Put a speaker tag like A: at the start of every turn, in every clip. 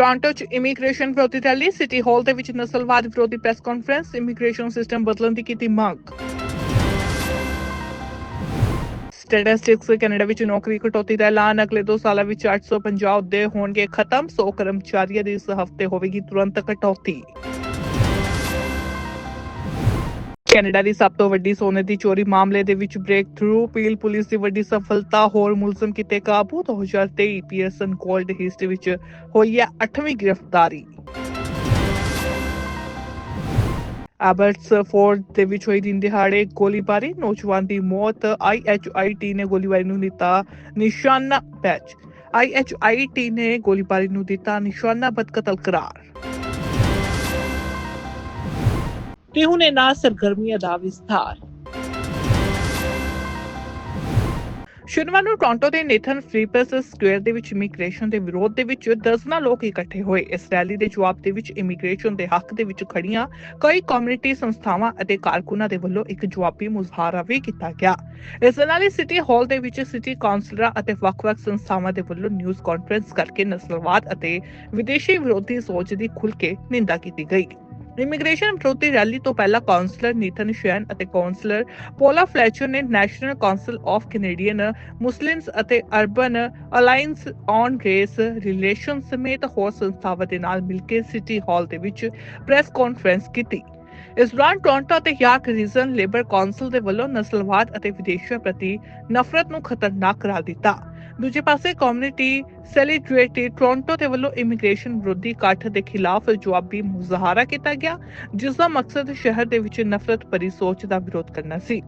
A: Toronto ਚ immigration ਵਿਰੋਧੀ rally city ਹਾਲ ਦੇ ਵਿੱਚ ਨਸਲਵਾਦ ਵਿਰੋਧੀ ਪ੍ਰੈਸ ਕਾਨਫਰੰਸ ਇਮੀਗ੍ਰੇਸ਼ਨ ਸਿਸਟਮ ਬਦਲਣ ਦੀ ਕੀਤੀ ਮੰਗ। ਸਟੈਟਿਸਟਿਕਸ ਕੈਨੇਡਾ ਵਿੱਚ ਨੌਕਰੀ ਕਟੌਤੀ ਦਾ ਐਲਾਨ, ਅਗਲੇ 2 ਸਾਲਾਂ ਵਿੱਚ 850 ਦੇ ਹੋਣਗੇ ਖਤਮ 100 ਕਰਮਚਾਰੀਆਂ ਦੀ ਇਸ ਹਫ਼ਤੇ ਹੋਵੇਗੀ ਤੁਰੰਤ ਕਟੌਤੀ। ਕੈਨੇਡਾ ਦੀ ਸਭ ਤੋਂ ਵੱਡੀ ਸੋਨੇ ਦੀ ਚੋਰੀ ਮਾਮਲੇ ਦੇ ਵਿੱਚ ਬ੍ਰੇਕ ਥਰੂ ਪੀਲ ਪੁਲਿਸ ਦੀ ਵੱਡੀ ਸਫਲਤਾ, ਹੋਰ ਮੁਲਜ਼ਮ ਕੀਤੇ ਕਾਬੂ? 2023 ਪੀਅਰਸਨ ਗੋਲਡ ਹਿਸਟ ਵਿੱਚ ਹੋਈ ਹੈ 8ਵੀਂ ਗ੍ਰਿਫਤਾਰੀ। ਐਬਰਟਸ ਫੋਰਡ ਦੇ ਵਿੱਚ ਹੋਈ ਦਿਨ ਦਿਹਾੜੇ ਗੋਲੀਬਾਰੀ, ਨੌਜਵਾਨ ਦੀ ਮੌਤ ਆਈਐਚਆਈਟੀ ਨੇ ਗੋਲੀਬਾਰੀ ਨੂੰ ਦਿੱਤਾ ਨਿਸ਼ਾਨਾ ਬੈਚ ਆਈਐਚਆਈਟੀ ਨੇ ਗੋਲੀਬਾਰੀ ਨੂੰ ਦਿੱਤਾ ਨਿਸ਼ਾਨਾ ਬਦਕਤਲ ਕਰਾਰ ਤੇ ਹੁਣ ਇਹਨਾਂ ਸਰਗਰਮੀਆਂ ਦਾ ਵਿਸਥਾਰ। ਸ਼ਨੀਵਾਰ ਨੂੰ ਟੋਰਾਂਟੋ ਦੇ ਨੇਥਨ ਫਰੀਪਸ ਸਕੁਅਰ ਦੇ ਵਿੱਚ ਇਮੀਗ੍ਰੇਸ਼ਨ ਦੇ ਵਿਰੋਧ ਦੇ ਵਿੱਚ ਦਰਜਨਾਂ ਲੋਕ ਇਕੱਠੇ ਹੋਏ। ਇਸ ਰੈਲੀ ਦੇ ਜਵਾਬ ਦੇ ਵਿੱਚ ਇਮੀਗ੍ਰੇਸ਼ਨ ਦੇ ਹੱਕ ਦੇ ਵਿੱਚ ਖੜੀਆਂ ਕਈ ਕਮਿਊਨਿਟੀ ਸੰਸਥਾਵਾਂ ਅਤੇ ਕਾਰਕੁਨਾਂ ਦੇ ਵੱਲੋਂ ਇੱਕ ਜਵਾਬੀ ਮੁਜ਼ਾਹਰਾ ਵੀ ਕੀਤਾ ਗਿਆ। ਇਸ ਦੇ ਨਾਲ ਹੀ ਸਿਟੀ ਹਾਲ ਦੇ ਵਿੱਚ ਸਿਟੀ ਕਾਉਂਸਲਰਾਂ ਅਤੇ ਵੱਖ-ਵੱਖ ਸੰਸਥਾਵਾਂ ਦੇ ਵੱਲੋਂ ਨਿਊਜ਼ ਕਾਨਫਰੰਸ ਕਰਕੇ ਨਸਲਵਾਦ ਅਤੇ ਵਿਦੇਸ਼ੀ ਵਿਰੋਧੀ ਸੋਚ ਦੀ ਖੁੱਲ੍ਹ ਕੇ ਨਿੰਦਾ ਕੀਤੀ ਗਈ। ਇਮੀਗ੍ਰੇਸ਼ਨ ਵਿਰੋਧੀ ਰੈਲੀ ਤੋਂ ਪਹਿਲਾਂ ਕਾਉਂਸਲਰ ਨੀਥਨ ਸ਼ੈਨ ਅਤੇ ਕਾਉਂਸਲਰ ਪੋਲਾ ਫਲੈਚਰ ਨੇ National Council of Canadian Muslims ਅਤੇ Urban Alliance on Race Relation ਸਮੇਤ ਹੋਰ ਸੰਸਥਾਵਾਂ ਦੇ ਨਾਲ ਮਿਲ ਕੇ ਸਿਟੀ ਹਾਲ ਦੇ ਵਿੱਚ ਪ੍ਰੈਸ ਕਾਨਫਰੰਸ ਕੀਤੀ। ਇਸ ਦੌਰਾਨ ਟੋਰਾਂਟੋ ਅਤੇ ਯਾਰਕ ਰੀਜਨ ਲੇਬਰ ਕੌਂਸਲ ਦੇ ਵੱਲੋਂ ਨਸਲਵਾਦ ਅਤੇ ਵਿਦੇਸ਼ੀਆਂ ਪ੍ਰਤੀ ਨਫ਼ਰਤ ਨੂੰ ਖਤਰਨਾਕ ਕਰਾਰ ਦਿੱਤਾ। ਦੂਜੇ ਪਾਸੇ ਕਮਿਊਨਿਟੀ ਸੈਲੀਬ੍ਰਿਟੀ ਟੋਰਾਂਟੋ ਦੇ ਵੱਲੋਂ ਇਮੀਗ੍ਰੇਸ਼ਨ ਵਿਰੋਧੀ ਇਕੱਠ ਦੇ ਖਿਲਾਫ ਜਵਾਬੀ ਮੁਜ਼ਾਹਰਾ ਕੀਤਾ ਗਿਆ, ਜਿਸ ਦਾ ਮਕਸਦ ਸ਼ਹਿਰ ਦੇ ਵਿੱਚ ਨਫ਼ਰਤ ਭਰੀ ਸੋਚ ਦਾ ਵਿਰੋਧ ਕਰਨਾ ਸੀ।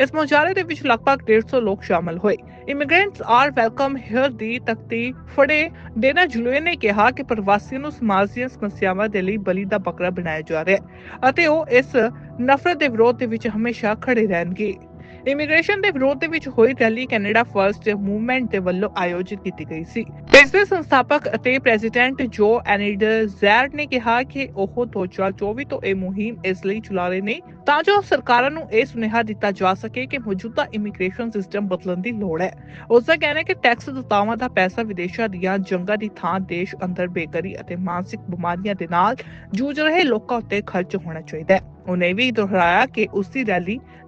A: ਇਸ ਮੁਜ਼ਾਹਰੇ ਦੇ ਵਿੱਚ ਲਗਭਗ 150 ਲੋਕ ਸ਼ਾਮਲ ਹੋਏ। ਇਮੀਗ੍ਰੈਂਟਸ ਆਰ ਵੈਲਕਮ ਹੇਅਰ ਦੀ ਤਖਤੀ ਫੜੇ। ਡੇਨਾ ਜੁਲੂਏ ਨੇ ਕਿਹਾ ਕਿ ਪ੍ਰਵਾਸੀਆਂ ਨੂੰ ਸਮਾਜ ਦੀਆਂ ਸਮੱਸਿਆਵਾਂ ਦੇ ਲਈ ਬਲੀ ਦਾ ਬੱਕਰਾ ਬਣਾਇਆ ਜਾ ਰਿਹਾ ਹੈ ਅਤੇ ਉਹ ਇਸ ਨਫ਼ਰਤ ਦੇ ਵਿਰੋਧ ਦੇ ਵਿੱਚ ਹਮੇਸ਼ਾ ਖੜੇ ਰਹਿਣਗੇ। ਇਮੀਗ੍ਰੇਸ਼ਨ ਦੇ ਵਿਰੋਧ ਦੇ ਵਿੱਚ ਹੋਈ ਰੈਲੀ ਕੈਨੇਡਾ ਫਰਸਟ ਮੂਵਮੈਂਟ ਦੇ ਵੱਲੋਂ ਆਯੋਜਿਤ ਕੀਤੀ ਗਈ ਸੀ। ਇਸ ਦੇ ਸੰਸਥਾਪਕ ਅਤੇ ਪ੍ਰੈਜ਼ੀਡੈਂਟ ਜੋ ਐਨਿਡ ਜ਼ੈਰਡ ਨੇ ਕਿਹਾ ਕਿ ਉਹ 2024 ਤੋਂ ਇਹ ਮੁਹਿੰਮ ਇਸ ਲਈ ਚਲਾ ਰਹੇ ਨੇ ਤਾਂ ਜੋ ਸਰਕਾਰਾਂ ਨੂੰ ਇਹ ਸੁਨੇਹਾ ਦਿੱਤਾ ਜਾ ਸਕੇ ਕਿ ਮੌਜੂਦਾ ਇਮੀਗ੍ਰੇਸ਼ਨ ਸਿਸਟਮ ਬਦਲਣ ਦੀ ਲੋੜ ਹੈ। ਉਸ ਦਾ ਕਹਿਣਾ ਹੈ ਕਿ ਟੈਕਸ ਦਾਤਾਵਾਂ ਦਾ ਪੈਸਾ ਵਿਦੇਸ਼ਾਂ ਦੀਆਂ ਜੰਗਾਂ ਦੀ ਥਾਂ ਦੇਸ਼ ਅੰਦਰ ਬੇਕਰੀ ਅਤੇ ਮਾਨਸਿਕ ਬਿਮਾਰੀਆਂ ਦੇ ਨਾਲ ਜੂਝ ਰਹੇ ਲੋਕਾਂ ਉੱਤੇ ਖਰਚ ਹੋਣਾ ਚਾਹੀਦਾ ਹੈ। ਉਹਨੇ ਵੀ ਦੁਹਰਾਇਆ ਕਿ ਉਸ ਦੀ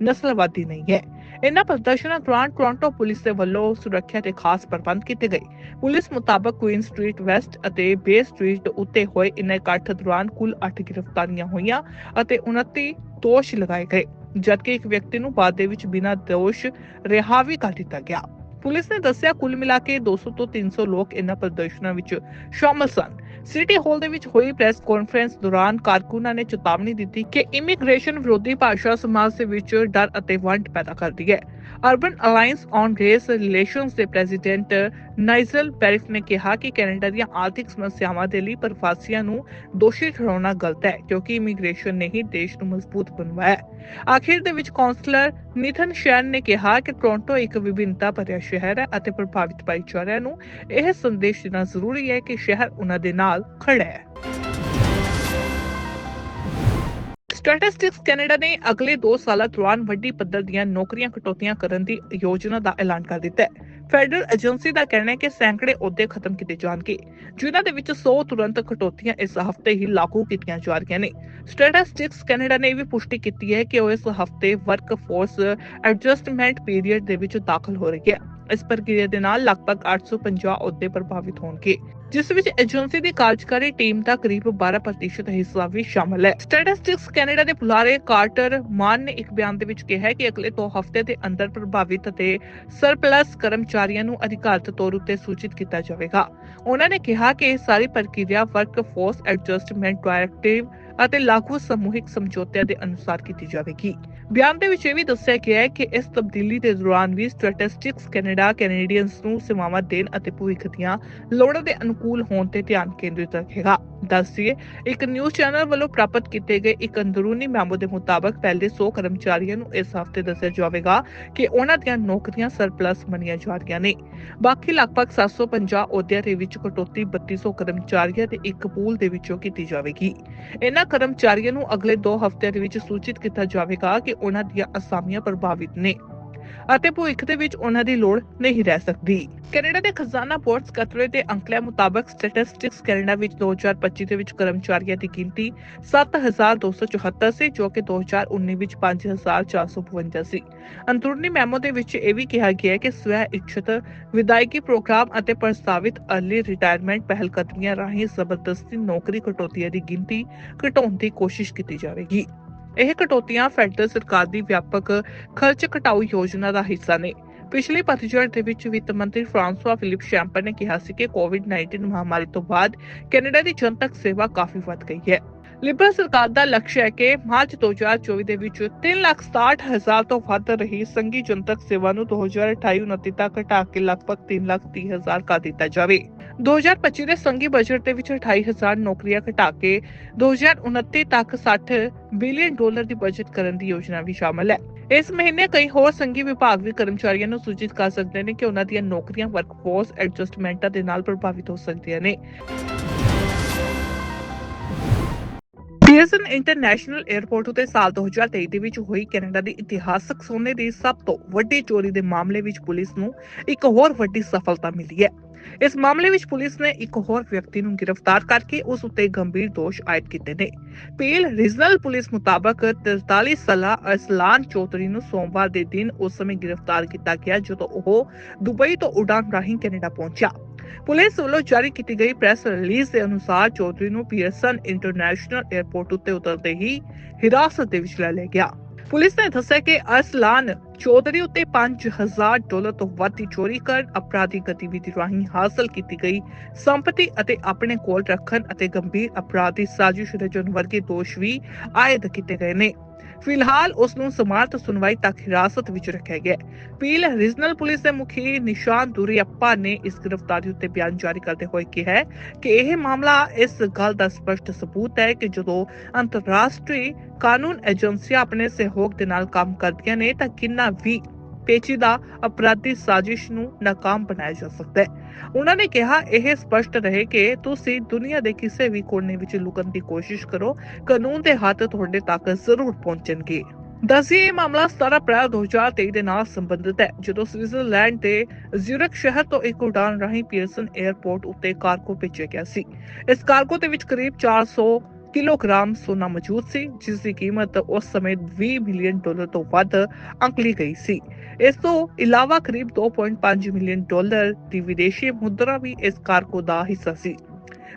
A: ਨਸਲਵਾਦੀ ਨਹੀਂ ਹੈ। ਇਨ੍ਹਾਂ ਪ੍ਰਦਰਸ਼ਨਾਂ ਦੌਰਾਨ ਟੋਰਾਂਟੋ ਪੁਲਿਸ ਦੇ ਵੱਲੋਂ ਸੁਰੱਖਿਆ ਦੇ ਖਾਸ ਪ੍ਰਬੰਧ ਕੀਤੇ ਗਏ। ਪੁਲਿਸ ਮੁਤਾਬਕ ਕੁਈਨ ਸਟਰੀਟ ਵੈਸਟ ਅਤੇ ਬੇ ਸਟਰੀਟ ਉੱਤੇ ਹੋਏ ਇਨ੍ਹਾਂ ਇਕੱਠ ਦੌਰਾਨ ਕੁੱਲ 8 ਗ੍ਰਿਫਤਾਰੀਆਂ ਹੋਈਆਂ ਅਤੇ 29 ਦੋਸ਼ ਲਗਾਏ ਗਏ, ਜਦਕਿ ਇੱਕ ਵਿਅਕਤੀ ਨੂੰ ਬਾਅਦ ਦੇ ਵਿੱਚ ਬਿਨਾਂ ਦੋਸ਼ ਰਿਹਾ ਵੀ ਕਰ ਦਿੱਤਾ ਗਿਆ। ਪੁਲਿਸ ਨੇ ਦੱਸਿਆ ਕੁੱਲ ਮਿਲਾ ਕੇ 200 ਤੋਂ 300 ਲੋਕ ਇਨ੍ਹਾਂ ਪ੍ਰਦਰਸ਼ਨਾਂ ਵਿੱਚ ਸ਼ਾਮਲ ਸਨ। ਸਿਟੀ ਹਾਲ ਦੇ ਵਿੱਚ ਹੋਈ ਪ੍ਰੈਸ ਕਾਨਫਰੰਸ ਦੌਰਾਨ ਕਾਰਕੁਨਾਂ ਨੇ ਚੇਤਾਵਨੀ ਦਿੱਤੀ ਕਿ ਇਮੀਗ੍ਰੇਸ਼ਨ ਵਿਰੋਧੀ ਭਾਸ਼ਾ ਸਮਾਜ ਦੇ ਵਿੱਚ ਡਰ ਅਤੇ ਵੰਡ ਪੈਦਾ ਕਰਦੀ ਹੈ। Urban alliance on race relations ਦੇ ਪ੍ਰੈਜ਼ੀਡੈਂਟ ਨਾਈਜ਼ਲ ਪੈਰਿਫ ਨੇ ਕਿਹਾ ਕਿ ਕੈਨੇਡਾ ਦੀਆਂ ਆਰਥਿਕ ਸਮੱਸਿਆਵਾਂ ਦੇ ਲਈ ਪ੍ਰਵਾਸੀਆਂ ਨੂੰ ਦੋਸ਼ੀ ਠਹਿਰਾਉਣਾ ਗਲਤ ਹੈ, ਕਿਉਂਕਿ ਇਮੀਗ੍ਰੇਸ਼ਨ ਨੇ ਹੀ ਦੇਸ਼ ਨੂੰ ਮਜ਼ਬੂਤ ਬਣਵਾਇਆ ਆਖਿਰ ਦੇ ਵਿੱਚ ਕਾਉਂਸਲਰ ਨਿਥਨ ਸ਼ੈਨ ਨੇ ਕਿਹਾ ਕਿ ਟੋਰਾਂਟੋ ਇੱਕ ਵਿਭਿੰਨਤਾ ਭਰਿਆ ਸ਼ਹਿਰ ਹੈ ਅਤੇ ਪ੍ਰਭਾਵਿਤ ਭਾਈਚਾਰਿਆਂ ਨੂੰ ਇਹ ਸੰਦੇਸ਼ ਦੇਣਾ ਜ਼ਰੂਰੀ ਹੈ ਕਿ ਸ਼ਹਿਰ ਉਹਨਾਂ ਦੇ ਨਾਲ ਖੜਾ ਹੈ। ਸਟੈਟਿਸਟਿਕਸ ਕੈਨੇਡਾ ਨੇ ਅਗਲੇ 2 ਸਾਲਾਂ ਦੌਰਾਨ ਵੱਡੀ ਪੱਧਰ ਦੀਆਂ ਨੌਕਰੀਆਂ ਕਟੌਤੀਆਂ ਕਰਨ ਦੀ ਯੋਜਨਾ ਦਾ ਐਲਾਨ ਕਰ ਦਿੱਤਾ ਹੈ। ਫੈਡਰਲ ਏਜੰਸੀ ਦਾ ਕਹਿਣਾ ਹੈ ਕਿ ਸੈਂਕੜੇ ਅਹੁਦੇ ਖਤਮ ਕੀਤੇ ਜਾਣਗੇ, ਜਿਨ੍ਹਾਂ ਦੇ ਵਿੱਚ 100 ਤੁਰੰਤ ਕਟੌਤੀਆਂ ਇਸ ਹਫ਼ਤੇ ਹੀ ਲਾਗੂ ਕੀਤੀਆਂ ਜਾ ਰਹੀਆਂ ਨੇ। ਸਟੈਟਿਸਟਿਕਸ ਕੈਨੇਡਾ ਨੇ ਇਹ ਵੀ ਪੁਸ਼ਟੀ ਕੀਤੀ ਹੈ ਕਿ ਉਹ ਇਸ ਹਫ਼ਤੇ ਵਰਕ ਫੋਰਸ ਐਡਜਸਟਮੈਂਟ ਪੀਰੀਅਡ ਦੇ ਵਿੱਚ ਦਾਖਲ ਹੋ ਰਹੀ ਹੈ ਇਸ ਪ੍ਰਕਿਰਿਆ ਦੇ ਨਾਲ ਲਗਭਗ 850 ਅਹੁਦੇ ਪ੍ਰਭਾਵਿਤ ਹੋਣਗੇ। ਜਿਸ ਵਿੱਚ ਏਜੰਸੀ ਦੀ ਕਾਰਜਕਾਰੀ ਟੀਮ ਦਾ ਕਰੀਬ 12% ਹਿੱਸਾ ਵੀ ਸ਼ਾਮਲ ਹੈ। ਸਟੈਟਿਸਟਿਕਸ ਕੈਨੇਡਾ ਦੇ ਬੁਲਾਰੇ ਕਾਰਟਰ ਮਾਨ ਨੇ ਇੱਕ ਬਿਆਨ ਦੇ ਵਿੱਚ ਕਿਹਾ ਹੈ ਕਿ ਅਗਲੇ 2 ਹਫ਼ਤੇ ਦੇ ਅੰਦਰ ਪ੍ਰਭਾਵਿਤ ਅਤੇ ਸਰਪਲਸ ਕਰਮਚਾਰੀਆਂ ਨੂੰ ਅਧਿਕਾਰਤ ਤੌਰ ਉੱਤੇ ਸੂਚਿਤ ਕੀਤਾ ਜਾਵੇਗਾ। ਉਹਨਾਂ ਨੇ ਕਿਹਾ ਕਿ ਇਹ ਸਾਰੀ ਪ੍ਰਕਿਰਿਆ ਵਰਕ ਐਡਜਸਟਮੈਂਟ ਡਾਇਰੈਕਟਿਵ ਅਤੇ ਲਾਗੂ ਸਮੂਹਿਕ ਸਮਝੌਤਿਆਂ ਦੇ ਅਨੁਸਾਰ ਕੀਤੀ ਜਾਵੇਗੀ। ਬਿਆਨ ਦੇ ਵਿੱਚ ਇਹ ਵੀ ਦੱਸਿਆ ਗਿਆ ਹੈ ਕਿ ਇਸ ਤਬਦੀਲੀ ਦੇ ਦੌਰਾਨ ਵੀ ਸਟੈਟਿਸਟਿਕਸ ਕੈਨੇਡਾ ਕੈਨੇਡੀਅਨਸ ਨੂੰ ਸੇਵਾਵਾਂ ਦੇਣ ਅਤੇ ਭਵਿੱਖ ਦੀਆਂ ਲੋੜਾਂ ਦੇ ਅਨੁਕੂਲ ਹੋਣ ਤੇ ਧਿਆਨ ਕੇਂਦਰਿਤ ਰੱਖੇਗਾ। ਦੱਸਦੀਏ, ਇੱਕ ਨਿਊਜ਼ ਚੈਨਲ ਵੱਲੋਂ ਪ੍ਰਾਪਤ ਕੀਤੇ ਗਏ ਇੱਕ ਅੰਦਰੂਨੀ ਮੈਮੋ ਦੇ ਮੁਤਾਬਕ ਪਹਿਲੇ 100 ਕਰਮਚਾਰੀਆਂ ਨੂੰ ਇਸ ਹਫ਼ਤੇ ਦੱਸਿਆ ਜਾਵੇਗਾ ਕਿ ਉਹਨਾਂ ਦੀਆਂ ਨੌਕਰੀਆਂ ਸਰਪਲਸ ਮੰਨੀਆਂ ਜਾ ਰਹੀਆਂ ਨੇ। ਬਾਕੀ ਲਗਭਗ 750 ਅਹੁਦਿਆਂ ਦੇ ਵਿੱਚ ਕਟੌਤੀ 3200 ਕਰਮਚਾਰੀਆਂ ਦੇ ਇੱਕ ਪੂਲ ਦੇ ਵਿੱਚੋਂ ਕੀਤੀ ਜਾਵੇਗੀ। ਇਹਨਾਂ ਕਰਮਚਾਰੀਆਂ ਨੂੰ ਅਗਲੇ 2 ਹਫ਼ਤਿਆਂ ਦੇ ਵਿੱਚ ਸੂਚਿਤ ਕੀਤਾ ਜਾਵੇਗਾ ਕਿ ਉਹਨਾਂ ਦੀਆਂ ਅਸਾਮੀਆਂ ਪ੍ਰਭਾਵਿਤ ਨੇ। ਅਤੇ ਭਵਿੱਖ ਦੇ ਵਿੱਚ ਉਹਨਾਂ ਦੀ ਲੋੜ ਨਹੀਂ ਰਹਿ ਸਕਦੀ। ਕੈਨੇਡਾ ਦੇ ਖਜ਼ਾਨਾ ਬੋਰਡ ਸਕੱਤਰੇਟ ਦੇ ਅੰਕੜਿਆਂ ਮੁਤਾਬਕ ਸਟੈਟਿਸਟਿਕਸ ਕੈਨੇਡਾ ਵਿੱਚ 2025 ਦੇ ਵਿੱਚ ਕਰਮਚਾਰੀਆਂ ਦੀ ਗਿਣਤੀ 7274 ਸੀ ਜੋ ਕਿ 2019 ਵਿੱਚ 5452 ਸੀ ਅੰਦਰੂਨੀ ਮੈਮੋ ਦੇ ਵਿੱਚ ਇਹ ਵੀ ਕਿਹਾ ਗਿਆ ਹੈ ਕਿ ਸਵੈ ਇੱਛਤ, ਵਿਦਾਇਗੀ ਪ੍ਰੋਗਰਾਮ ਅਤੇ ਪ੍ਰਸਤਾਵਿਤ ਅਰਲੀ ਰਿਟਾਇਰਮੈਂਟ ਪਹਿਲਕਦਮੀਆਂ ਰਾਹੀਂ ਜ਼ਬਰਦਸਤੀ ਨੌਕਰੀ ਕਟੌਤੀਆਂ ਦੀ ਗਿਣਤੀ ਘਟਾਉਣ ਦੀ ਕੋਸ਼ਿਸ਼ ਕੀਤੀ ਜਾਵੇਗੀ। ਇਹ ਕਟੌਤੀਆਂ ਫੈਡਰਲ ਸਰਕਾਰ ਦੀ ਵਿਆਪਕ ਖਰਚ ਘਟਾਓ ਯੋਜਨਾ ਦਾ ਹਿੱਸਾ ਨੇ। ਪਿਛਲੇ ਪਤਝੜ ਦੇ ਵਿੱਚ ਵਿੱਤ ਮੰਤਰੀ ਫ੍ਰਾਂਸਵਾ ਫਿਲਿਪ ਸ਼ੈਂਪਰ ਨੇ ਕਿਹਾ ਸੀ ਕਿ ਕੋਵਿਡ-19 ਮਹਾਮਾਰੀ ਤੋਂ ਬਾਅਦ ਕੈਨੇਡਾ ਦੀ ਜਨਤਕ ਸੇਵਾ ਕਾਫੀ ਵੱਧ ਗਈ ਹੈ। ਲਿਬਰਲ ਸਰਕਾਰ ਦਾ ਲਕਸ਼ ਹੈ ਕਿ ਮਾਰਚ 2024 ਦੇ ਵਿੱਚ 367000 ਤੋਂ ਵੱਧ ਰਹੀ ਸੰਘੀ ਜਨਤਕ ਸੇਵਾ ਨੂੰ 2028-29 ਤੱਕ ਘਟਾ ਕੇ ਲਗਭਗ 330000 ਕਰ ਦਿੱਤਾ ਜਾਵੇ। 2025 ਦੇ ਸੰਘੀ ਬਜਟ ਦੇ ਵਿੱਚ 28000 ਨੌਕਰੀਆਂ ਘਟਾ ਕੇ 2029 ਤੱਕ 60 ਬਿਲੀਅਨ ਡਾਲਰ ਦੀ ਬਜਟ ਕਰਨ ਦੀ ਯੋਜਨਾ ਵੀ ਸ਼ਾਮਲ ਹੈ। ਇਸ ਮਹੀਨੇ ਕਈ ਹੋਰ ਸੰਘੀ ਵਿਭਾਗ ਵੀ ਕਰਮਚਾਰੀਆਂ ਨੂੰ ਸੂਚਿਤ ਕਰ ਸਕਦੇ ਨੇ ਕਿ ਉਹਨਾਂ ਦੀਆਂ ਨੌਕਰੀਆਂ ਵਰਕਫੋਰਸ ਐਡਜਸਟਮੈਂਟਾਂ ਦੇ ਨਾਲ ਪ੍ਰਭਾਵਿਤ ਹੋ ਸਕਦੀਆਂ ਨੇ। ਪੀਅਰਸਨ ਇੰਟਰਨੈਸ਼ਨਲ 에ਅਰਪੋਰਟ ਉਤੇ ਸਾਲ 2023 ਦੇ ਵਿੱਚ ਹੋਈ ਕੈਨੇਡਾ ਦੀ ਇਤਿਹਾਸਕ ਸੋਨੇ ਦੀ ਸਭ ਤੋਂ ਵੱਡੀ ਚੋਰੀ ਦੇ ਮਾਮਲੇ ਵਿੱਚ ਪੁਲਿਸ ਨੂੰ ਇੱਕ ਹੋਰ ਵੱਡੀ ਸਫਲਤਾ ਮਿਲੀ ਹੈ। ਇਸ ਮਾਮਲੇ ਵਿੱਚ ਪੁਲਿਸ ਨੇ ਇੱਕ ਹੋਰ ਵਿਅਕਤੀ ਨੂੰ ਗ੍ਰਿਫਤਾਰ ਕਰਕੇ ਉਸ ਉੱਤੇ ਗੰਭੀਰ ਦੋਸ਼ ਆਇਦ ਕੀਤੇ ਨੇ। ਪੀਲ ਰੀਜਨਲ ਪੁਲਿਸ ਮੁਤਾਬਕ 43 ਸਾਲਾ ਅਸਲਾਨ ਚੌਧਰੀ ਨੂੰ ਸੋਮਵਾਰ ਦੇ ਦਿਨ ਉਸ ਸਮੇਂ ਗ੍ਰਿਫਤਾਰ ਕੀਤਾ ਗਿਆ ਜਦੋਂ ਉਹ ਦੁਬਈ ਤੋਂ ਉਡਾਨ ਰਾਹੀਂ ਕੈਨੇਡਾ ਪਹੁੰਚਿਆ। ਪੁਲਿਸ ਵੱਲੋਂ ਜਾਰੀ ਕੀਤੀ ਗਈ ਪ੍ਰੈਸ ਰਿਲੀਜ਼ ਦੇ ਅਨੁਸਾਰ ਚੌਧਰੀ ਨੂੰ ਪੀਅਰਸਨ ਇੰਟਰਨੈਸ਼ਨਲ 에ਅਰਪੋਰਟ ਉੱਤੇ ਉਤਰਦੇ ਹੀ ਹਿਰਾਸਤ ਦੇ ਵਿੱਚ ਲੈ ਲਿਆ ਗਿਆ। ਪੁਲਿਸ ਨੇ ਦੱਸਿਆ ਕਿ ਅਸਲਾਨ ਚੌਧਰੀ ਉੱਤੇ 5000 ਡਾਲਰ ਤੋਂ ਵੱਧ ਦੀ ਚੋਰੀ ਕਰਨ, ਅਪਰਾਧੀ ਗਤੀਵਿਧੀ ਰਾਹੀਂ ਹਾਸਲ ਕੀਤੀ ਗਈ ਸੰਪਤੀ ਅਤੇ ਆਪਣੇ ਕੋਲ ਰੱਖਣ ਅਤੇ ਗੰਭੀਰ ਅਪਰਾਧੀ ਸਾਜ਼ਿਸ਼ ਰਚਨ ਵਰਗੇ ਦੋਸ਼ ਵੀ ਆਇਦ ਕੀਤੇ ਗਏ ਨੇ। ਫਿਲਹਾਲ ਉਸ ਨੂੰ ਸਮਾਰਤ ਸੁਣਵਾਈ ਤੱਕ ਹਿਰਾਸਤ ਵਿੱਚ ਰੱਖਿਆ ਗਿਆ ਪੀਲ ਰੀਜਨਲ ਪੁਲਿਸ ਦੇ ਮੁਖੀ ਨਿਸ਼ਾਨ ਦੁਰੀਅੱਪਾ ਨੇ ਇਸ ਗ੍ਰਿਫਤਾਰੀ ਉੱਤੇ ਬਿਆਨ ਜਾਰੀ ਕਰਦੇ ਹੋਏ ਕਿਹਾ ਹੈ ਕਿ ਇਹ ਮਾਮਲਾ ਇਸ ਗੱਲ ਦਾ ਸਪਸ਼ਟ ਸਬੂਤ ਹੈ ਕਿ ਜਦੋਂ ਅੰਤਰਰਾਸ਼ਟਰੀ ਕਾਨੂੰਨ ਏਜੰਸੀਆਂ ਆਪਣੇ ਸਹਿਯੋਗ ਦੇ ਨਾਲ ਕੰਮ ਕਰਦੀਆਂ ਨੇ ਤਾਂ ਕਿੰਨਾ ਵੀ ਪੇਚੀਦਾ ਅਪਰਾਧੀ ਸਾਜ਼ਿਸ਼ ਨੂੰ ਨਾਕਾਮ ਬਣਾਇਆ ਜਾ ਸਕਦਾ ਹੈ। ਉਹਨਾਂ ਨੇ ਕਿਹਾ, ਇਹ ਸਪਸ਼ਟ ਰਹੇ ਕਿ ਤੁਸੀਂ ਦੁਨੀਆ ਦੇ ਕਿਸੇ ਵੀ ਕੋਨੇ ਵਿੱਚ ਲੁਕਣ ਦੀ ਕੋਸ਼ਿਸ਼ ਕਰੋ। ਕਾਨੂੰਨ ਦੇ ਹੱਥ ਤੁਹਾਡੇ ਤੱਕ ਜ਼ਰੂਰ ਪਹੁੰਚਣਗੇ। ਦੱਸਿਏ ਇਹ ਮਾਮਲਾ 17 ਅਪ੍ਰੈਲ 2023 ਦੇ ਨਾਲ ਸੰਬੰਧਿਤ ਹੈ, ਜਦੋਂ ਸਵਿਟਜ਼ਰਲੈਂਡ ਦੇ ਜ਼ਿਊਰਿਖ ਸ਼ਹਿਰ ਤੋਂ ਇੱਕ ਉਡਾਨ ਰਾਹੀਂ ਪੀਅਰਸਨ 에ਅਰਪੋਰਟ ਉੱਤੇ ਕਾਰਗੋ ਭੇਜਿਆ ਗਿਆ ਸੀ। ਇਸ ਕਾਰਗੋ ਦੇ ਵਿੱਚ ਕਰੀਬ 400 ਕਿਲੋਗ੍ਰਾਮ ਸੋਨਾ ਮੌਜੂਦ ਸੀ, ਜਿਸ ਦੀ ਕੀਮਤ ਉਸ ਸਮੇਂ 20 ਮਿਲੀਅਨ ਡਾਲਰ ਤੋਂ ਵੱਧ ਅੰਕਲੀ ਗਈ ਸੀ। ਇਸ ਤੋਂ ਇਲਾਵਾ ਕਰੀਬ 2.5 ਮਿਲੀਅਨ ਡਾਲਰ ਦੀ ਵਿਦੇਸ਼ੀ ਮੁਦਰਾ ਵੀ ਇਸ ਕਾਰਗੋ ਦਾ ਹਿੱਸਾ ਸੀ।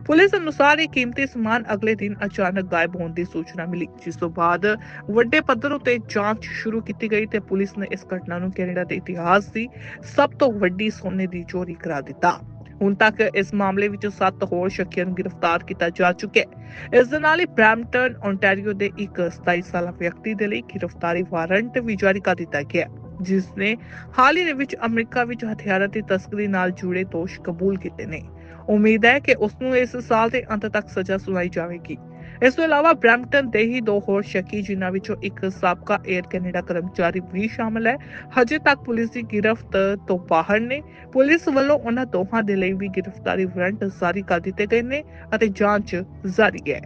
A: ਪੁਲਿਸ ਅਨੁਸਾਰ ਇਹ ਕੀਮਤੀ ਸਮਾਨ ਅਗਲੇ ਦਿਨ ਅਚਾਨਕ ਗਾਇਬ ਹੋਣ ਦੀ ਸੂਚਨਾ ਮਿਲੀ, ਜਿਸ ਤੋਂ ਬਾਅਦ ਵੱਡੇ ਪੱਧਰ ਉਤੇ ਜਾਂਚ ਸ਼ੁਰੂ ਕੀਤੀ ਗਈ ਤੇ ਪੁਲਿਸ ਨੇ ਇਸ ਘਟਨਾ ਨੂੰ ਕੈਨੇਡਾ ਦੇ ਇਤਿਹਾਸ ਦੀ ਸਭ ਤੋਂ ਵੱਡੀ ਸੋਨੇ ਦੀ ਚੋਰੀ ਕਰਾ ਦਿੱਤਾ। ਹੁਣ ਤੱਕ ਇਸ ਮਾਮਲੇ ਵਿੱਚ 7 ਹੋਰ ਸ਼ੱਕੀਆਂ ਨੂੰ ਗ੍ਰਿਫਤਾਰ ਕੀਤਾ ਜਾ ਚੁੱਕਿਆ ਹੈ। ਇਸ ਦੇ ਨਾਲ ਹੀ ਬ੍ਰੈਂਪਟਨ ਓਨਟਾਰੀਓ ਦੇ ਇੱਕ 27 ਸਾਲਾ ਵਿਅਕਤੀ ਦੇ ਲਈ ਗ੍ਰਿਫਤਾਰੀ ਵਾਰੰਟ ਵੀ ਜਾਰੀ ਕਰ ਦਿੱਤਾ ਗਿਆ ਜਿਸ ਨੇ ਹਾਲ ਹੀ ਦੇ ਵਿੱਚ ਅਮਰੀਕਾ ਵਿੱਚ ਹਥਿਆਰਾਂ ਦੀ ਤਸਕਰੀ ਨਾਲ ਜੁੜੇ ਦੋਸ਼ ਕਬੂਲ ਕੀਤੇ ਨੇ। ਉਮੀਦ ਹੈ ਕਿ ਉਸ ਨੂੰ ਇਸ ਸਾਲ ਦੇ ਅੰਤ ਤੱਕ ਸਜ਼ਾ ਸੁਣਾਈ ਜਾਵੇਗੀ। ਇਸ ਤੋਂ ਇਲਾਵਾ ਬ੍ਰੈਂਪਟਨ ਦੇ ਹੀ ਦੋ ਹੋਰ ਸ਼ੱਕੀ ਜਿਨ੍ਹਾਂ ਵਿੱਚੋਂ ਇੱਕ ਸਾਬਕਾ 에ਅਰ ਕੈਨੇਡਾ ਕਰਮਚਾਰੀ ਵੀ ਸ਼ਾਮਲ ਹੈ। ਹਜੇ ਤੱਕ ਪੁਲਿਸ ਦੀ ਗਿਰਫਤ ਤੋਂ ਬਾਹਰ ਨੇ। ਪੁਲਿਸ ਵੱਲੋਂ ਉਹਨਾਂ ਦੋਹਾਂ ਦੇ ਲਈ ਵੀ ਗ੍ਰਿਫਤਾਰੀ ਵਾਰੰਟ ਜਾਰੀ ਕਰ ਦਿੱਤੇ ਗਏ ਨੇ ਅਤੇ ਜਾਂਚ ਜਾਰੀ ਹੈ।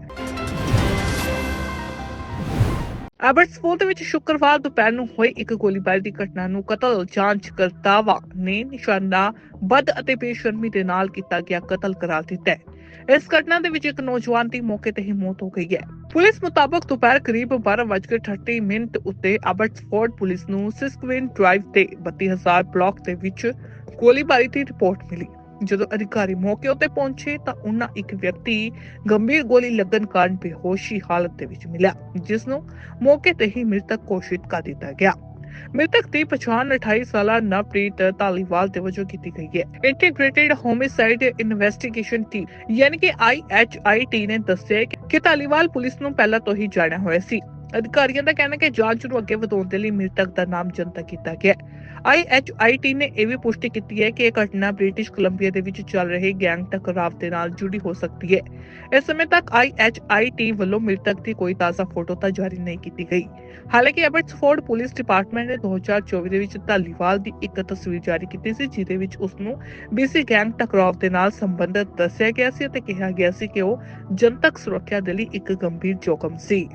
A: ਐਬਰਟਸਫੋਰਡ ਦੇ ਵਿੱਚ ਸ਼ੁੱਕਰਵਾਰ ਦੁਪਹਿਰ ਨੂੰ ਹੋਈ ਇੱਕ ਗੋਲੀਬਾਰੀ ਦੀ ਘਟਨਾ ਨੂੰ ਕਤਲ, ਜਾਂਚ ਨੇ ਨਿਸ਼ਾਨਾ ਬਦ ਅਤੇ ਬੇਸ਼ਰਮੀ ਦੇ ਨਾਲ ਕੀਤਾ ਗਿਆ ਕਤਲ ਕਰਾਰ ਦਿੱਤਾ ਹੈ। ਇਸ ਘਟਨਾ ਦੇ ਵਿੱਚ ਇੱਕ ਨੌਜਵਾਨ ਦੀ ਮੌਕੇ ਤੇ ਹੀ ਮੌਤ ਹੋ ਗਈ ਹੈ। ਪੁਲਿਸ ਮੁਤਾਬਕ ਦੁਪਹਿਰ ਕਰੀਬ 12:30 ਮਿੰਟ ਉੱਤੇ ਐਬਰਟਸਫੋਰਡ ਪੁਲਿਸ ਨੂੰ ਸਿਸਕਵਿਨ ਡਰਾਈਵ ਤੇ 32000 ਬਲਾਕ ਦੇ ਵਿੱਚ ਗੋਲੀਬਾਰੀ ਦੀ ਰਿਪੋਰਟ ਮਿਲੀ। ਜਦੋਂ ਅਧਿਕਾਰੀ ਮੌਕੇ ਉੱਤੇ ਪਹੁੰਚੇ ਤਾਂ ਉਹਨਾਂ ਇੱਕ ਵਿਅਕਤੀ ਗੰਭੀਰ ਗੋਲੀ ਲੱਗਣ ਕਾਰਨ ਬੇਹੋਸ਼ੀ ਹਾਲਤ ਦੇ ਵਿੱਚ ਮਿਲਿਆ ਜਿਸ ਨੂੰ ਮੌਕੇ ਤੇ ਹੀ ਮ੍ਰਿਤਕ ਘੋਸ਼ਿਤ ਕਰ ਦਿੱਤਾ ਗਿਆ। ਮ੍ਰਿਤਕ ਦੀ ਪਛਾਣ 28 ਸਾਲਾ ਨਵਪ੍ਰੀਤ ਧਾਲੀਵਾਲ ਦੇ ਵਜੋਂ ਕੀਤੀ ਗਈ ਹੈ। ਇੰਟੀਗ੍ਰੇਟਿਡ ਹੋਮਿਸਾਈਡ ਇਨਵੈਸਟੀਗੇਸ਼ਨ ਟੀਮ ਯਾਨੀ ਕਿ IHIT ਨੇ ਦੱਸਿਆ ਕਿ ਧਾਲੀਵਾਲ ਪੁਲਿਸ ਨੂੰ ਪਹਿਲਾਂ ਤੋਂ ਹੀ ਜਾਣਿਆ ਹੋਇਆ ਸੀ। ਅਧਿਕਾਰੀਆਂ ਦਾ ਕਹਿਣਾ ਹੈ ਕਿ ਜਾਂਚ ਨੂੰ ਅੱਗੇ ਵਧਾਉਣ ਦੇ ਲਈ ਮ੍ਰਿਤਕ ਦਾ ਨਾਮ ਜਨਤਕ ਕੀਤਾ ਗਿਆ ਆਈਐਚਆਈਟੀ ਨੇ ਇਹ ਵੀ ਪੁਸ਼ਟੀ ਕੀਤੀ ਹੈ ਕਿ ਇਹ ਘਟਨਾ ਬ੍ਰਿਟਿਸ਼ ਕੋਲੰਬੀਆ ਦੇ ਵਿੱਚ ਚੱਲ ਰਹੇ ਗੈਂਗ ਟਕਰਾਵ ਦੇ ਨਾਲ ਜੁੜੀ ਹੋ ਸਕਦੀ ਹੈ। ਇਸ ਸਮੇਂ ਤੱਕ ਆਈਐਚਆਈਟੀ ਵੱਲੋਂ ਮ੍ਰਿਤਕ ਦੀ ਕੋਈ ਤਾਜ਼ਾ ਫੋਟੋ ਤਾਂ ਜਾਰੀ ਨਹੀਂ ਕੀਤੀ ਗਈ। ਹਾਲਾਂਕਿ ਐਬਟਸਫੋਰਡ ਪੁਲਿਸ ਡਿਪਾਰਟਮੈਂਟ ਨੇ 2024 ਦੇ ਵਿੱਚ ਧਾਲੀਵਾਲ ਦੀ ਇੱਕ ਤਸਵੀਰ ਜਾਰੀ ਕੀਤੀ ਸੀ, ਜਿਹਦੇ ਵਿੱਚ ਉਸ ਨੂੰ ਬੀਸੀ ਗੈਂਗ ਟਕਰਾਵ ਦੇ ਨਾਲ ਸੰਬੰਧਿਤ ਦੱਸਿਆ ਗਿਆ ਸੀ ਅਤੇ ਕਿਹਾ ਗਿਆ ਸੀ ਕਿ ਉਹ ਜਨਤਕ ਸੁਰੱਖਿਆ ਦੇ ਲਈ ਇੱਕ ਗੰਭੀਰ ਜੋਖਮ ਸੀ।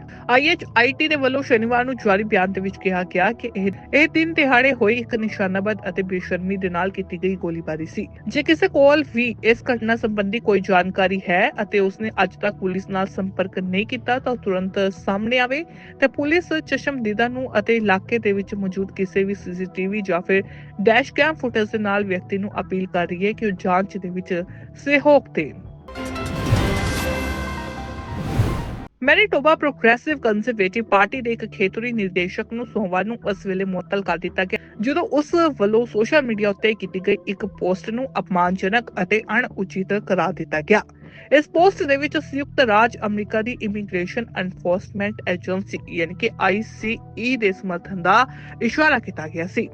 A: ਆਈਐਚਆਈਟੀ ਦੇ ਵੱਲੋਂ ਸ਼ਨੀਵਾਰ ਨੂੰ ਜਾਰੀ ਬਿਆਨ ਦੇ ਵਿੱਚ ਕਿਹਾ ਗਿਆ ਕਿ ਇਹ ਇਹ ਦਿਨ ਦਿਹਾੜੇ ਹੋਈ ਇੱਕ ਨਿਸ਼ਾਨਾਬੱਧ ਅਤੇ ਬੇਸ਼ਰਮੀ ਦੇ ਨਾਲ ਕੀਤੀ ਗਈ ਗੋਲੀਬਾਰੀ ਸੀ। ਜੇ ਕਿਸੇ ਕੋਲ ਵੀ ਇਸ ਘਟਨਾ ਸੰਬੰਧੀ ਕੋਈ ਜਾਣਕਾਰੀ ਹੈ ਅਤੇ ਉਸਨੇ ਅੱਜ ਤੱਕ ਪੁਲਿਸ ਨਾਲ ਸੰਪਰਕ ਨਹੀਂ ਕੀਤਾ, ਤਾਂ ਤੁਰੰਤ ਸਾਹਮਣੇ ਆਵੇ ਤੇ ਪੁਲਿਸ ਚਸ਼ਮਦੀਦਾ ਨੂੰ ਅਤੇ ਇਲਾਕੇ ਦੇ ਵਿੱਚ ਮੌਜੂਦ ਕਿਸੇ ਵੀ ਸੀਸੀਟੀਵੀ ਜਾਂ ਫਿਰ ਡੈਸ਼ ਕੈਮ ਫੁਟੇਜ ਦੇ ਨਾਲ ਵਿਅਕਤੀ ਨੂੰ ਅਪੀਲ ਕਰ ਰਹੀ ਹੈ ਕਿ ਉਹ ਜਾਂਚ ਦੇ ਵਿੱਚ ਸਹਿਯੋਗ ਦੇਣ। ਮੈਨੀਟੋਬਾ ਪ੍ਰੋਗਰੈਸਿਵ ਕੰਜ਼ਰਵੇਟਿਵ ਪਾਰਟੀ ਦੇ ਇੱਕ ਖੇਤਰੀ ਨਿਰਦੇਸ਼ਕ ਨੂੰ ਸੋਮਵਾਰ ਨੂੰ ਉਸ ਵੇਲੇ ਮੁਅੱਤਲ ਕਰ ਦਿੱਤਾ ਗਿਆ, ਜਦੋਂ ਉਸ ਵੱਲੋਂ ਸੋਸ਼ਲ ਮੀਡੀਆ ਉੱਤੇ ਕੀਤੀ ਗਈ ਇੱਕ ਪੋਸਟ ਨੂੰ ਅਪਮਾਨਜਨਕ ਅਤੇ ਅਣਉਚਿਤ ਕਰਾਰ ਦਿੱਤਾ ਗਿਆ। ਇਸ ਪੋਸਟ ਦੇ ਵਿੱਚ ਸੰਯੁਕਤ ਰਾਜ ਅਮਰੀਕਾ ਦੀ ਇਮੀਗ੍ਰੇਸ਼ਨ ਐਨਫੋਰਸਮੈਂਟ ਏਜੰਸੀ ਯਾਨੀ ਕਿ ICE ਦੇ ਸਮਰਥਨ ਦਾ ਇਸ਼ਾਰਾ ਕੀਤਾ ਗਿਆ ਸੀ।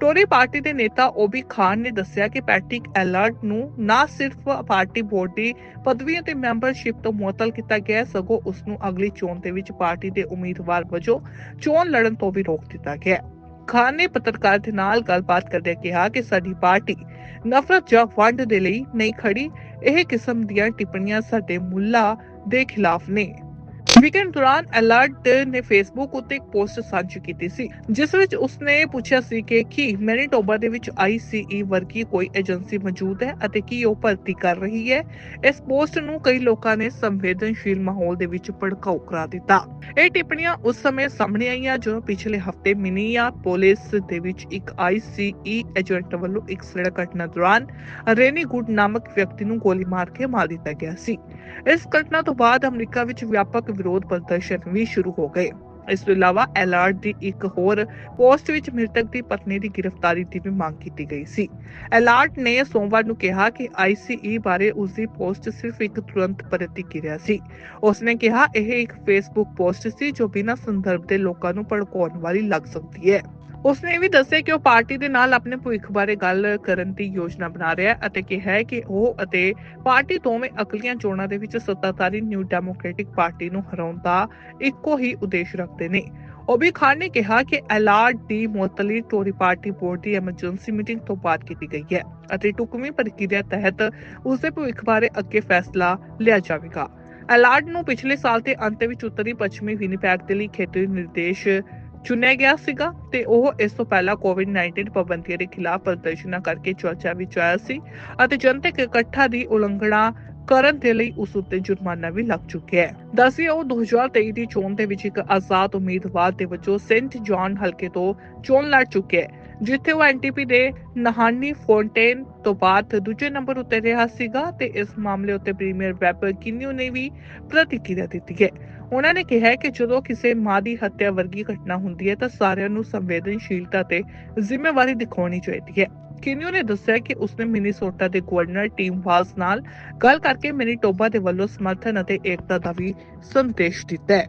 A: ਟੋਰੀ ਪਾਰਟੀ ਦੇ ਨੇਤਾ ਓਬੀ ਖਾਨ ਨੇ ਦੱਸਿਆ ਕਿ ਪੈਟ੍ਰਿਕ ਐਲਰਟ ਨੂੰ ਨਾ ਸਿਰਫ ਪਾਰਟੀ ਬੋਰਡ ਦੀ ਪਦਵੀ ਅਤੇ ਮੈਂਬਰਸ਼ਿਪ ਤੋਂ ਮੁਅੱਤਲ ਕੀਤਾ ਗਿਆ ਸਗੋਂ ਉਸ ਨੂੰ ਅਗਲੀ ਚੋਣ ਦੇ ਵਿੱਚ ਪਾਰਟੀ ਦੇ ਉਮੀਦਵਾਰ ਵਜੋਂ ਚੋਣ ਲੜਨ ਤੋਂ ਵੀ ਰੋਕ ਦਿੱਤਾ ਗਿਆ ਖਾਨ ਨੇ ਪੱਤਰਕਾਰ ਦੇ ਨਾਲ ਗੱਲਬਾਤ ਕਰਦਿਆਂ ਕਿਹਾ ਕਿ ਸਾਡੀ ਪਾਰਟੀ ਨਫ਼ਰਤ ਜਾਂ ਵੰਡ ਦੇ ਲਈ ਨਹੀਂ ਖੜੀ ਇਹ ਕਿਸਮ ਦੀਆਂ ਟਿੱਪਣੀਆਂ ਸਾਡੇ ਮੁੱਲਾ ਦੇ ਖਿਲਾਫ ਨੇ। ਵੀਕਐਂਡ ਦੌਰਾਨ ਅਲਰਟ ਨੇ ਫੇਸਬੁੱਕ ਉੱਤੇ ਇੱਕ ਪੋਸਟ ਸਾਂਝੀ ਕੀਤੀ ਸੀ, ਜਿਸ ਵਿੱਚ ਉਸਨੇ ਪੁੱਛਿਆ ਸੀ ਕਿ ਕੀ ਮੈਨੀਟੋਬਾ ਦੇ ਵਿੱਚ ICE ਵਰਗੀ ਕੋਈ ਏਜੰਸੀ ਮੌਜੂਦ ਹੈ ਅਤੇ ਕੀ ਉਹ ਭਰਤੀ ਕਰ ਰਹੀ ਹੈ? ਇਸ ਪੋਸਟ ਨੂੰ ਕਈ ਲੋਕਾਂ ਨੇ ਸੰਵੇਦਨਸ਼ੀਲ ਮਾਹੌਲ ਦੇ ਵਿੱਚ ਭੜਕਾਊ ਕਰਾ ਦਿੱਤਾ। ਇਹ ਟਿੱਪਣੀਆਂ ਉਸ ਸਮੇਂ ਸਾਹਮਣੇ ਆਈਆਂ ਜਦੋਂ ਪਿਛਲੇ ਹਫ਼ਤੇ ਮਿਨੀਆ ਪੁਲਿਸ ਦੇ ਵਿੱਚ ਇੱਕ ICE ਏਜੰਟ ਵੱਲੋਂ ਇੱਕ ਸੜਕ ਘਟਨਾ ਦੌਰਾਨ ਰੇਨੀ ਗੁੱਡ ਨਾਮਕ ਵਿਅਕਤੀ ਨੂੰ ਗੋਲੀ ਮਾਰ ਕੇ ਮਾਰ ਦਿੱਤਾ ਗਿਆ ਸੀ। ਇਸ ਘਟਨਾ ਤੋਂ ਬਾਅਦ ਅਮਰੀਕਾ ਵਿੱਚ ਵਿਆਪਕ ਵਿਰੋਧ ਪ੍ਰਦਰਸ਼ਨ ਵੀ ਸ਼ੁਰੂ ਹੋ ਗਏ। ਇਸ ਤੋਂ ਇਲਾਵਾ ਐਲਆਰਟ ਦੀ ਇੱਕ ਹੋਰ ਪੋਸਟ ਵਿੱਚ ਮ੍ਰਿਤਕ ਦੀ ਪਤਨੀ ਦੀ ਗ੍ਰਿਫਤਾਰੀ ਦੀ ਵੀ ਮੰਗ ਕੀਤੀ ਗਈ ਸੀ। ਐਲਆਰਟ ਨੇ ਸੋਮਵਾਰ ਨੂੰ ਕਿਹਾ ਕਿ ਆਈਸੀਈ ਬਾਰੇ ਉਸ ਦੀ ਪੋਸਟ ਸਿਰਫ ਇੱਕ ਤੁਰੰਤ ਪ੍ਰਤੀਕਿਰਿਆ ਸੀ। ਉਸਨੇ ਕਿਹਾ, ਇਹ ਇੱਕ ਫੇਸਬੁੱਕ ਪੋਸਟ ਸੀ ਜੋ ਬਿਨਾਂ ਸੰਦਰਭ ਦੇ ਲੋਕਾਂ ਨੂੰ ਭੜਕਾਉਣ ਵਾਲੀ ਲੱਗ ਸਕਦੀ ਹੈ। ਉਸਨੇ ਵੀ ਦੱਸਿਆ ਕਿ ਉਹ ਪਾਰਟੀ ਦੇ ਨਾਲ ਆਪਣੇ ਭਵਿੱਖ ਬਾਰੇ ਗੱਲ ਕਰਨ ਦੀ ਯੋਜਨਾ ਬਣਾ ਰਿਹਾ ਹੈ ਅਤੇ ਕਿਹਾ ਹੈ ਕਿ ਉਹ ਅਤੇ ਪਾਰਟੀ ਦੋਵੇਂ ਅਗਲੀਆਂ ਚੋਣਾਂ ਦੇ ਵਿੱਚ ਸੱਤਾਧਾਰੀ ਨਿਊ ਡੈਮੋਕ੍ਰੈਟਿਕ ਪਾਰਟੀ ਨੂੰ ਹਰਾਉਣ ਦਾ ਇੱਕੋ ਹੀ ਉਦੇਸ਼ ਰੱਖਦੇ ਨੇ। ਓਬੀ ਖਾਨ ਨੇ ਕਿਹਾ ਕਿ ਐਲਾਰਡ ਦੀ ਮੁਅੱਤਲੀ ਟੋਰੀ ਪਾਰਟੀ ਬੋਰਡ ਦੀ ਐਮਰਜੈਂਸੀ ਮੀਟਿੰਗ ਤੋਂ ਬਾਅਦ ਕੀਤੀ ਗਈ ਹੈ ਅਤੇ ਟੁਕਵੀਂ ਪ੍ਰਕਿਰਿਆ ਤਹਿਤ ਉਸ ਦੇ ਭਵਿੱਖ ਬਾਰੇ ਅੱਗੇ ਫੈਸਲਾ ਲਿਆ ਜਾਵੇਗਾ। ਐਲਾਰਡ ਨੂੰ ਪਿਛਲੇ ਸਾਲ ਦੇ ਅੰਤ ਵਿੱਚ ਉੱਤਰੀ ਪੱਛਮੀ ਵਿਨੀਪੈਗ ਦੇ ਲਈ ਖੇਤਰੀ ਨਿਰਦੇਸ਼ ਚੁਣਿਆ ਗਿਆ ਸੀਗਾ ਤੇ ਉਹ ਇਸ ਤੋਂ ਪਹਿਲਾਂ ਕੋਵਿਡ-19 ਪਾਬੰਦੀਆਂ ਦੇ ਖਿਲਾਫ ਪ੍ਰਦਰਸ਼ਨਾਂ ਕਰਕੇ ਚਰਚਾ ਵਿੱਚ ਆਇਆ ਸੀ ਅਤੇ ਜਨਤਕ ਇਕੱਠਾ ਦੀ ਉਲੰਘਣਾ ਕਰਨ ਦੇ ਲਈ ਉਸ ਉੱਤੇ ਜੁਰਮਾਨਾ ਵੀ ਲੱਗ ਚੁੱਕਿਆ ਹੈ। ਦੱਸਿਏ ਉਹ 2023 ਦੀ ਚੋਣ ਦੇ ਵਿੱਚ ਇੱਕ ਆਜ਼ਾਦ ਉਮੀਦਵਾਰ ਦੇ ਵਜੋਂ ਸੇਂਟ ਜੌਨ ਹਲਕੇ ਤੋਂ ਚੋਣ ਲੜ ਚੁੱਕਿਆ ਹੈ। ਜਿੱਥੇ ਉਹ ਐਨਟੀਪੀ ਦੇ ਨਹਾਨੀ ਫੌਂਟੇਨ ਤੋਂ ਬਾਅਦ ਦੂਜੇ ਨੰਬਰ ਉੱਤੇ ਰਿਹਾ ਸੀਗਾ ਤੇ ਇਸ ਮਾਮਲੇ ਉੱਤੇ ਪ੍ਰੀਮੀਅਰ ਵੈਬ ਕਿੰਨਿਓ ਨੇ ਵੀ ਪ੍ਰਤੀਕਿਰਿਆ ਦਿੱਤੀ ਹੈ। ਉਹਨਾਂ ਨੇ ਕਿਹਾ ਕਿ ਜਦੋਂ ਕਿਸੇ ਮਾਂ ਦੀ ਹੱਤਿਆ ਵਰਗੀ ਘਟਨਾ ਹੁੰਦੀ ਹੈ ਤਾਂ ਸਾਰਿਆਂ ਨੂੰ ਸੰਵੇਦਨਸ਼ੀਲਤਾ ਤੇ ਜ਼ਿੰਮੇਵਾਰੀ ਦਿਖਾਉਣੀ ਚਾਹੀਦੀ ਹੈ। ਕਿਨਿਓ ਨੇ ਦੱਸਿਆ ਕਿ ਉਸਨੇ ਮਿਨੀਸੋਟਾ ਦੇ ਗਵਰਨਰ ਟੀਮ ਵਾਲਸ ਨਾਲ ਗੱਲ ਕਰਕੇ ਮੈਨੀਟੋਬਾ ਦੇ ਵੱਲੋਂ ਸਮਰਥਨ ਅਤੇ ਏਕਤਾ ਦਾ ਵੀ ਸੰਦੇਸ਼ ਦਿੱਤਾ ਹੈ।